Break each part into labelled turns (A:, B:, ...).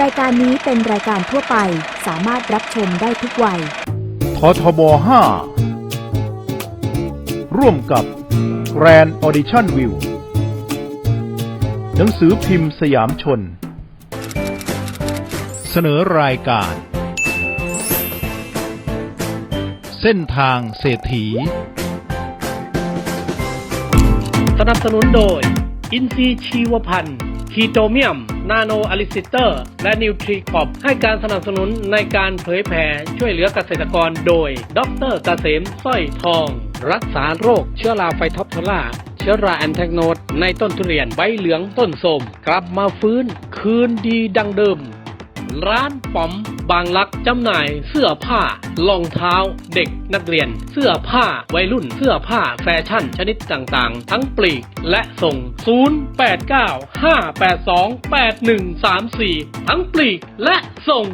A: รายการนี้เป็นรายการทั่วไปสามารถรับชมได้ทุกวัย
B: ททบ 5 ร่วมกับ Grand Audition View หนังสือพิมพ์สยามชน เสนอรายการ เส้นทางเศรษฐี
C: สนับสนุนโดย อินซีย์ชีวพันธ์คีโตเมียม นาโนอลิซิเตอร์ และนิวทรีคอปให้การสนับสนุนในการเผยแผ่ช่วยเหลือเกษตรกรโดย ดรเกษมสร้อยทอง รักษาโรคเชื้อราไฟท็อปโทล่าเชื้อราแอนแทกโนดในต้นทุเรียนใบเหลืองต้นโสมกลับมาฟื้น คืนดีดังเดิม ร้านป๋อมบางลักจำหน่ายเสื้อผ้ารองเท้า เด็กนักเรียน เสื้อผ้าวัยรุ่นเสื้อผ้าแฟชั่นชนิดต่างๆ ทั้งปลีกและส่ง 0895828134 ทั้งปลีกและส่ง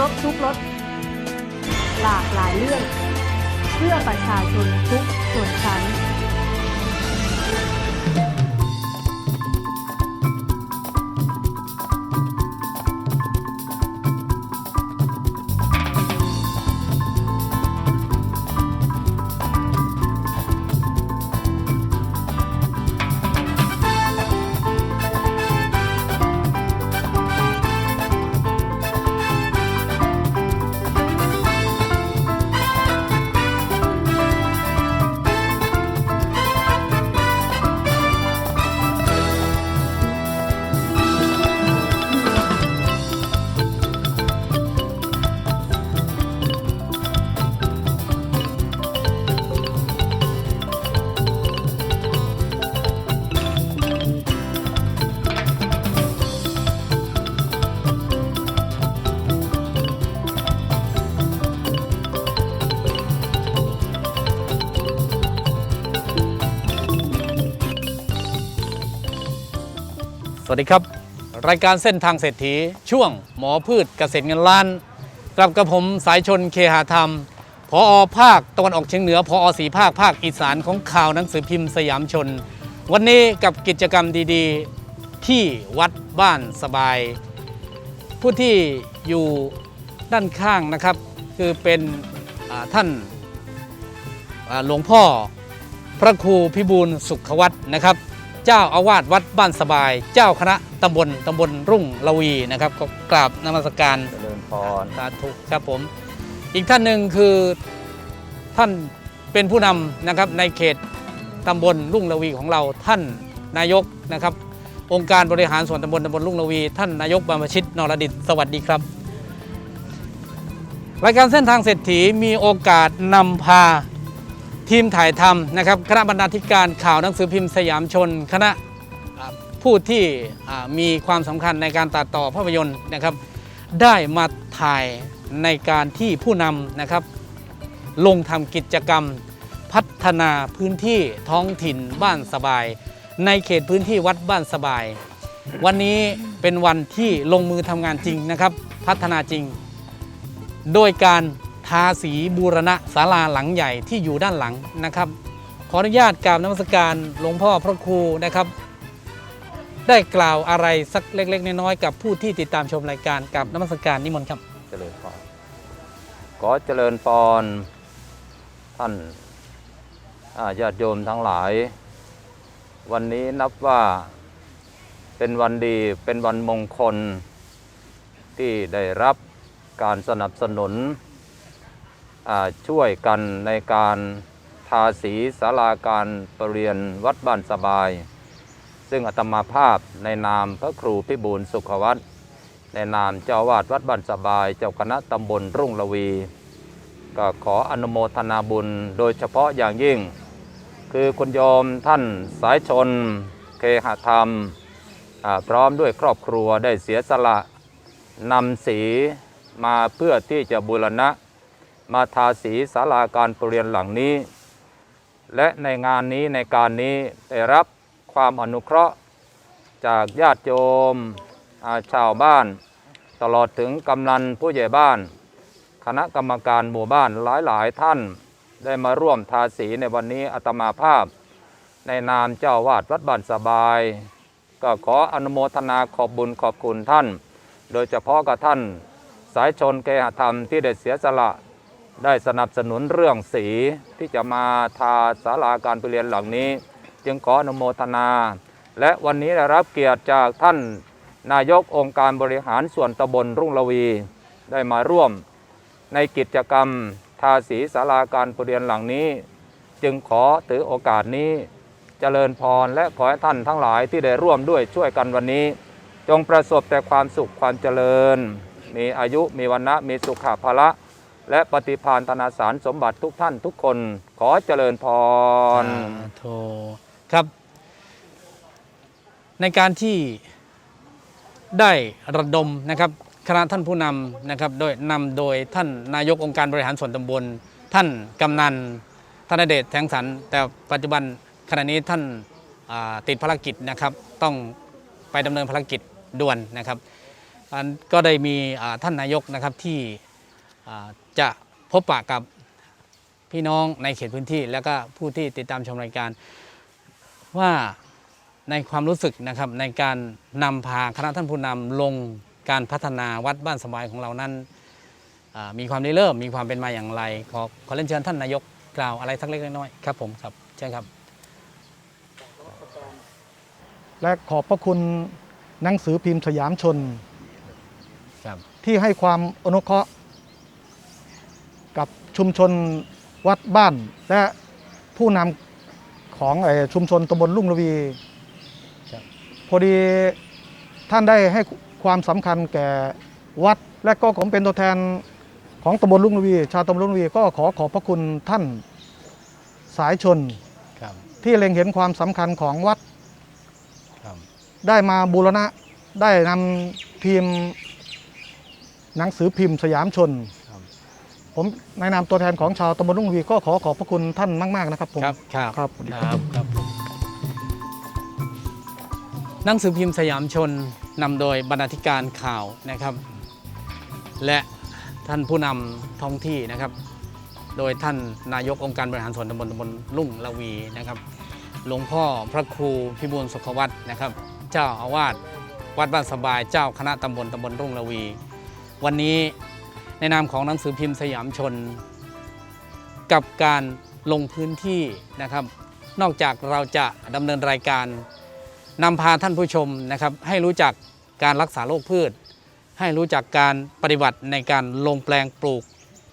D: รบทุกรสหลากหลายเรื่อง เพื่อประชาชนทุกส่วนชั้น
E: วัสดีครับ รายการเส้นทางเศรษฐีช่วงหมอพืชเกษตรเงินล้านกลับกับผมสายชนเคหาธรรมพออภาคตะวันออกเฉียงเหนือพออสีภาคภาคอีสานของข่าวหนังสือพิมพ์สยามชน วันนี้กับกิจกรรมดีๆ ที่วัดบ้านสบาย ผู้ที่อยู่ด้านข้างนะครับ คือเป็นท่านหลวงพ่อพระครูพิบูลสุขวัตนะครับ เจ้าอาวาสวัดบ้านสบาย เจ้าคณะตำบลตำบลรุ่งละวีนะครับก็กราบนมัสการ
F: เจริญพร
E: สาธุครับผม อีกท่านหนึ่งคือท่านเป็นผู้นำนะครับในเขตตำบลรุ่งละวีของเราท่านนายกนะครับ องค์การบริหารส่วนตำบลตำบลรุ่งละวี ท่านนายกบามชิตนรดิตสวัสดีครับ รายการเส้นทางเศรษฐีมีโอกาสนำพา ทีมถ่ายทำนะครับคณะบรรณาธิการข่าวหนังสือพิมพ์สยามชน คณะผู้ที่มีความสำคัญในการตัดต่อภาพยนตร์นะครับ ได้มาถ่ายในการที่ผู้นำนะครับ ลงทำกิจกรรมพัฒนาพื้นที่ท้องถิ่นบ้านสบาย ในเขตพื้นที่วัดบ้านสบาย วันนี้เป็นวันที่ลงมือทำงานจริงนะครับ พัฒนาจริง โดยการ ทาสีบูรณะศาลาหลังใหญ่ที่อยู่ด้านหลังนะครับ ขออนุญาตกราบนมัสการหลวงพ่อพระครูนะครับ ได้กล่าวอะไรสักเล็ก ๆ น้อยๆกับผู้ที่ติดตามชมรายการกับนมัสการนิมนต์ครับ
F: เจริญพรขอเจริญพรท่านญาติโยมทั้งหลาย วันนี้นับว่าเป็นวันดีเป็นวันมงคลที่ได้รับการสนับสนุน ช่วยกันในการทาสีศาลาการประเรียนวัดบ้านสบาย ซึ่งอาตมาภาพในนามพระครูพิบูลสุขวัตในนามเจ้าวาดวัดบ้านสบาย เจ้าคณะตำบลรุ่งละวี ก็ขออนุโมทนาบุญโดยเฉพาะอย่างยิ่ง คือคุณโยมท่านสายชน เคหธรรม พร้อมด้วยครอบครัวได้เสียสละนำสีมาเพื่อที่จะบูรณะ มาทาสีศาลาการประเรียนหลังนี้ และในงานนี้ในการนี้ได้รับความอนุเคราะห์จากญาติโยมาชาวบ้าน ตลอดถึงกำนันผู้ใหญ่บ้าน คณะกรรมการหมู่บ้านหลายๆ ท่านได้มาร่วมทาสีในวันนี้อาตมาภาพ ในนามเจ้าวาดวัดบ้านสบาย ก็ขออนุโมทนาขอบบุญขอบคุณท่าน โดยเฉพาะกับท่าน สายชนเกหธรรมที่ได้เสียสละ ได้สนับสนุนเรื่องสีที่จะมาทาศาลาการประเรียนหลังนี้ จึงขออนุโมทนา และวันนี้ได้รับเกียรติจากท่านนายกองค์การบริหารส่วนตำบลรุ่งระวี ได้มาร่วม ในกิจกรรมทาสีศาลาการประเรียนหลังนี้ จึงขอถือโอกาสนี้เจริญพรและขอให้ท่านทั้งหลายที่ได้ร่วมด้วยช่วยกันวันนี้ จงประสบแต่ความสุขความเจริญ มีอายุมีวันนะมีสุขภาละ และปฏิพานธนาสารสมบัติทุกท่านทุกคน ขอเจริญพร
E: สาธุครับ ในการที่ได้ระดมนะครับคณะท่านผู้นำนะครับโดยนำโดยท่านนายกองค์การบริหารส่วนตำบล ท่านกำนันท่านเดชแทงสัน แต่ปัจจุบันขณะนี้ท่านาติดภารกิจนะครับต้องไปดำเนินภารกิจด่วนนะครับก็ได้มีท่านนายกนะครับที่ จะพบปะกับพี่น้องในเขตพื้นที่ แล้วก็ผู้ที่ติดตามชมรายการ ว่าในความรู้สึกนะครับในการนำพาคณะท่านผู้นำลงการพัฒนาวัดบ้านสบายของเรานั้นอ่ามีความได้เริ่มมีความเป็นมาอย่างไร ขอขอเรียนเชิญท่านนายกกล่าวอะไรสักเล็กน้อยๆครับผมครับเชิญครับ
G: และขอบพระคุณหนังสือพิมพ์สยามชน
E: ครับ
G: ที่ให้ความอนุเคราะห์ กับชุมชนวัดบ้าน และผู้นำของเอ่อชุมชนตำบลลุ่งระวี
E: ครับ
G: พอดีท่านได้ให้ความสำคัญแก่วัด และก็ผมเป็นตัวแทนของตำบลลุ่งระวี ชาวตำบลลุ่งระวีก็ขอขอบพระคุณท่านสายชน
E: ครับ
G: ที่เล็งเห็นความสำคัญของวัด
E: ครับ
G: ได้มาบูรณะได้นำพิมพ์หนังสือพิมพ์สยามชน
E: ครับ
G: ผมในนามตัวแทนของชาวตำบลรุ่งวีก็ขอขอบพระคุณท่านมาก ๆ นะครับผม
E: ครับครับ
G: ครับ
E: ครับครับหนังสือพิมพ์สยามชนนำโดยบรรณาธิการข่าวนะครับ และท่านผู้นำท้องที่นะครับ โดยท่านนายกองค์การบริหารส่วนตำบลตำบลลุ่งละวีนะครับ หลวงพ่อพระครูพิบูลสุขวัตนะครับ เจ้าอาวาสวัดบ้านสบายเจ้าคณะตำบลตำบลรุ่งละวี วันนี้ ในนามของหนังสือพิมพ์สยามชน กับการลงพื้นที่นะครับ นอกจากเราจะดำเนินรายการนำพาท่านผู้ชมนะครับ ให้รู้จักการรักษาโรคพืช ให้รู้จักการปฏิบัติในการลงแปลงปลูก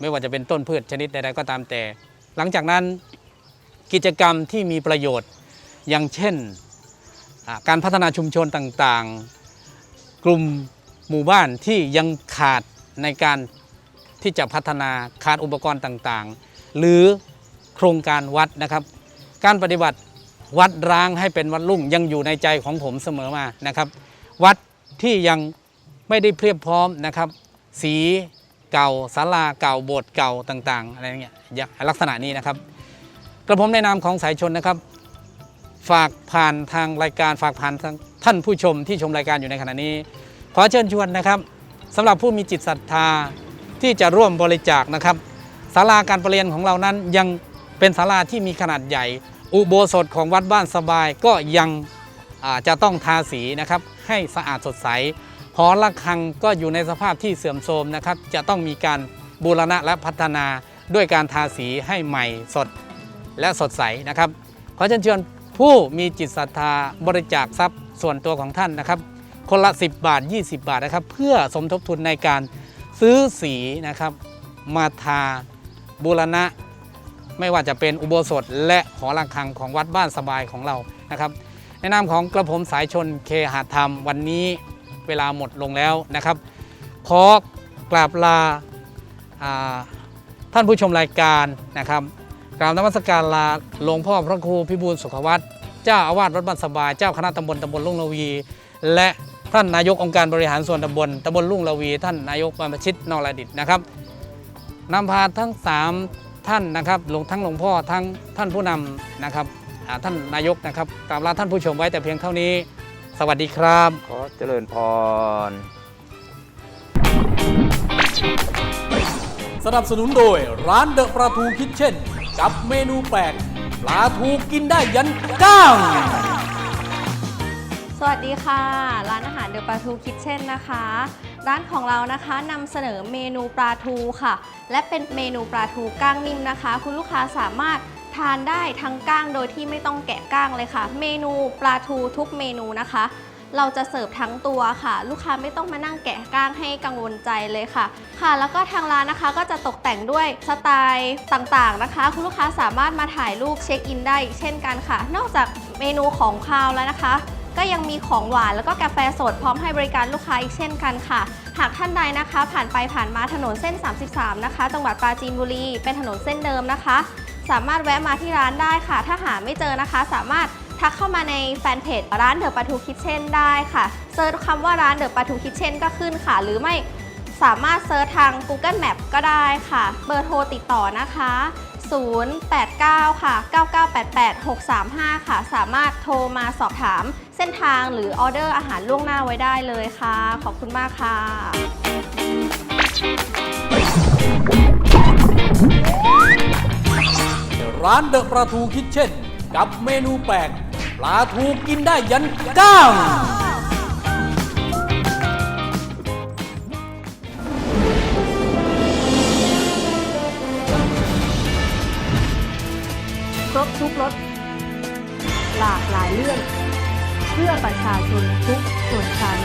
E: ไม่ว่าจะเป็นต้นพืชชนิดใดๆก็ตามแต่ หลังจากนั้นกิจกรรมที่มีประโยชน์อย่างเช่นการพัฒนาชุมชนต่างๆ กลุ่มหมู่บ้านที่ยังขาดในการ ที่จะพัฒนาขาดอุปกรณ์ต่างๆ หรือโครงการวัดนะครับ การปฏิบัติวัดร้างให้เป็นวัดรุ่งยังอยู่ในใจของผมเสมอมานะครับ วัดที่ยังไม่ได้เพียบพร้อมนะครับ สีเก่าศาลาเก่าโบสถ์เก่าต่างๆอะไรเงี้ยลักษณะนี้นะครับกระผมในนามของสายชนนะครับ ฝากผ่านทางรายการฝากผ่านทางท่านผู้ชมที่ชมรายการอยู่ในขณะนี้ ขอเชิญชวนนะครับสำหรับผู้มีจิตศรัทธา ที่จะร่วมบริจาคนะครับศาลาการประเรียนของเรานั้นยังเป็นศาลาที่มีขนาดใหญ่ อุโบสถของวัดบ้านสบายก็ยังจะต้องทาสีนะครับให้สะอาดสดใสหอระฆังก็อยู่ในสภาพที่เสื่อมโทรมนะครับจะต้องมีการบูรณะและพัฒนาด้วยการทาสีให้ใหม่สดและสดใสนะครับขอเชิญชวนผู้มีจิตศรัทธาบริจาคทรัพย์ส่วนตัวของท่านนะครับ คนละ 10 บาท 20 บาทนะครับ เพื่อสมทบทุนในการ ซื้อสีนะครับ มาทาบูรณะ ไม่ว่าจะเป็นอุโบสถและหอระฆังของวัดบ้านสบายของเรานะครับ ในนามของกระผมสายชนเคหะธรรมวันนี้เวลาหมดลงแล้วนะครับ ขอกราบลาาท่านผู้ชมรายการนะครับกราบนมัสการลาหลวงพ่อพระครูพิบูลสุขวัตเจ้าอาวาสวัดบ้านสบาย เจ้าคณะตำบลตำบลลุงนวี และ ท่านนายกองค์การบริหารส่วนตำบลตำบลลุ่งละวี ท่านนายกบรรพชิตนรดิตนะครับนำพาทั้ง 3 ท่านนะครับหลวงทั้งหลวงพ่อทั้งท่านผู้นำนะครับอ่าท่านนายกนะครับกราบลาท่านผู้ชมไว้แต่เพียงเท่านี้ สวัสดีครับ
F: ขอเจริญพร
H: สนับสนุนโดยร้านเดอะปลาทูคิทเช่น กับเมนูแปลกปลาทูกินได้ยันก้าง
I: สวัสดีค่ะ ร้านอาหารเดอะปลาทูคิทเช่นนะคะ ร้านของเรานะคะนำเสนอเมนูปลาทูค่ะ และเป็นเมนูปลาทูก้างนิ่มนะคะ คุณลูกค้าสามารถทานได้ทั้งก้างโดยที่ไม่ต้องแกะก้างเลยค่ะ เมนูปลาทูทุกเมนูนะคะ เราจะเสิร์ฟทั้งตัวค่ะ ลูกค้าไม่ต้องมานั่งแกะก้างให้กังวลใจเลยค่ะ ค่ะ แล้วก็ทางร้านนะคะก็จะตกแต่งด้วยสไตล์ต่างๆนะคะ คุณลูกค้าสามารถมาถ่ายรูปเช็คอินได้อีกเช่นกันค่ะ นอกจากเมนูของคาวแล้วนะคะ ก็ยังมีของหวานแล้วก็กาแฟสดพร้อมให้บริการลูกค้าอีกเช่นกันค่ะ หากท่านใดนะคะ ผ่านไปผ่านมาถนนเส้น 33 นะคะ จังหวัดปราจีนบุรี เป็นถนนเส้นเดิมนะคะ สามารถแวะมาที่ร้านได้ค่ะ ถ้าหาไม่เจอนะคะ สามารถทักเข้ามาในแฟนเพจร้านเดอะปาทูคิทเช่นได้ค่ะเซิร์ชคำว่าร้านเดอะปาทูคิทเช่นก็ขึ้นค่ะ หรือไม่สามารถเซิร์ชทาง Google Map ก็ได้ค่ะ เบอร์โทรติดต่อนะคะ 089 ค่ะ 9988 635 ค่ะ สามารถโทรมาสอบถาม เส้นทางหรือออเดอร์อาหารล่วงหน้าไว้ได้เลยค่ะ ขอบคุณมากค่ะ
H: ร้านเดอะปลาทูคิทเช่น กับเมนูแปลกปลาทูกินได้ยันก้าง
D: ครบทุกรสหลากหลายเรื่อง เพื่อประชาชนทุกส่วนชั้น